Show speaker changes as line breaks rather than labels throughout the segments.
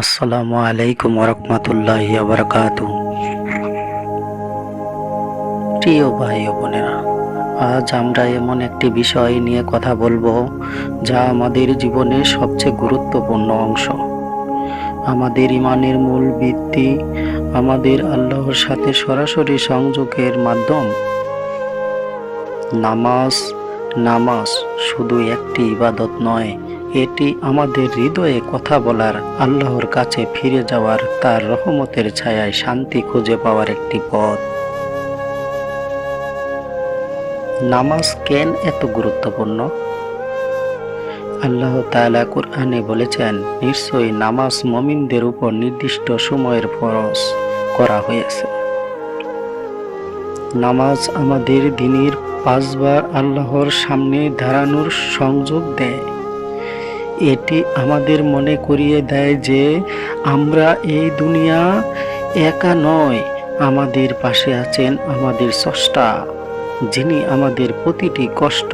আসসালামু আলাইকুম রহমতুল্লাহ প্রিয় ভাই বোনেরা, আজ আমরা এমন একটি বিষয় নিয়ে কথা বলব, যা আমাদের জীবনের সবচেয়ে গুরুত্বপূর্ণ অংশ। আমাদের ইমানের মূল ভিত্তি, আমাদের আল্লাহর সাথে সরাসরি সংযোগের মাধ্যম। নামাজ নামাজ শুধু একটি ইবাদত নয় এটি আমাদের হৃদয়ে কথা বলার, আল্লাহর কাছে ফিরে যাওয়ার, তার রহমতের ছায়ায় শান্তি খুঁজে পাওয়ার একটি পথ। নামাজ কেন এত গুরুত্বপূর্ণ? আল্লাহ তাআলা কুরআনে বলেছেন, নিশ্চয়ই নামাজ মমিনদের উপর নির্দিষ্ট সময়ের ফরজ করা হয়েছে। নামাজ আমাদের দিনের পাঁচবার আল্লাহর সামনে দাঁড়ানোর সংযোগ দেয়। এটি আমাদের মনে করিয়ে দেয় যে আমরা এই দুনিয়া একা নয়, আমাদের পাশে আছেন আমাদের স্রষ্টা, যিনি আমাদের প্রতিটি কষ্ট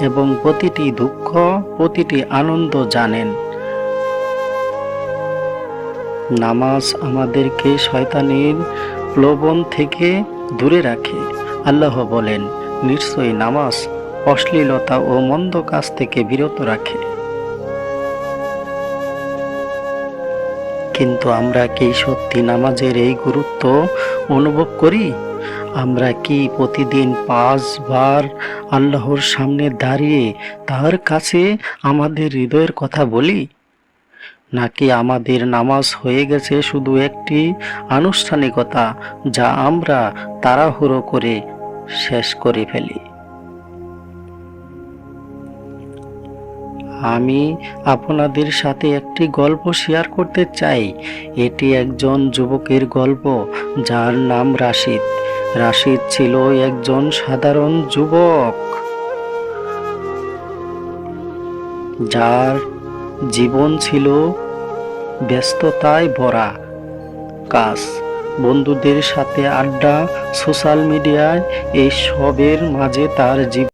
এবং প্রতিটি দুঃখ, প্রতিটি আনন্দ জানেন। নামাজ আমাদেরকে শয়তানের প্রলোভন থেকে দূরে রাখে। আল্লাহ বলেন, নিশ্চয়ই নামাজ অশ্লীলতা ও মন্দ কাজ থেকে বিরত রাখে। কিন্তু আমরা কি সত্যি নামাজের এই গুরুত্ব অনুভব করি? আমরা কি প্রতিদিন পাঁচবার আল্লাহর সামনে দাঁড়িয়ে তার কাছে আমাদের হৃদয়ের কথা বলি? নাকি আমাদের নামাজ হয়ে গেছে শুধু একটি আনুষ্ঠানিকতা যা আমরা তাড়াহুড়ো করে শেষ করে ফেলি? আমি আপনাদের সাথে একটি গল্প শেয়ার করতে চাই। এটি একজন যুবকের গল্প, যার নাম রাশিদ। রাশিদ ছিল একজন সাধারণ যুবক, যার জীবন ছিল ব্যস্ততায় ভরা কাজ। বন্ধুদের সাথে আড্ডা, সোশ্যাল মিডিয়ায়, এই সবের মাঝে তার জীবন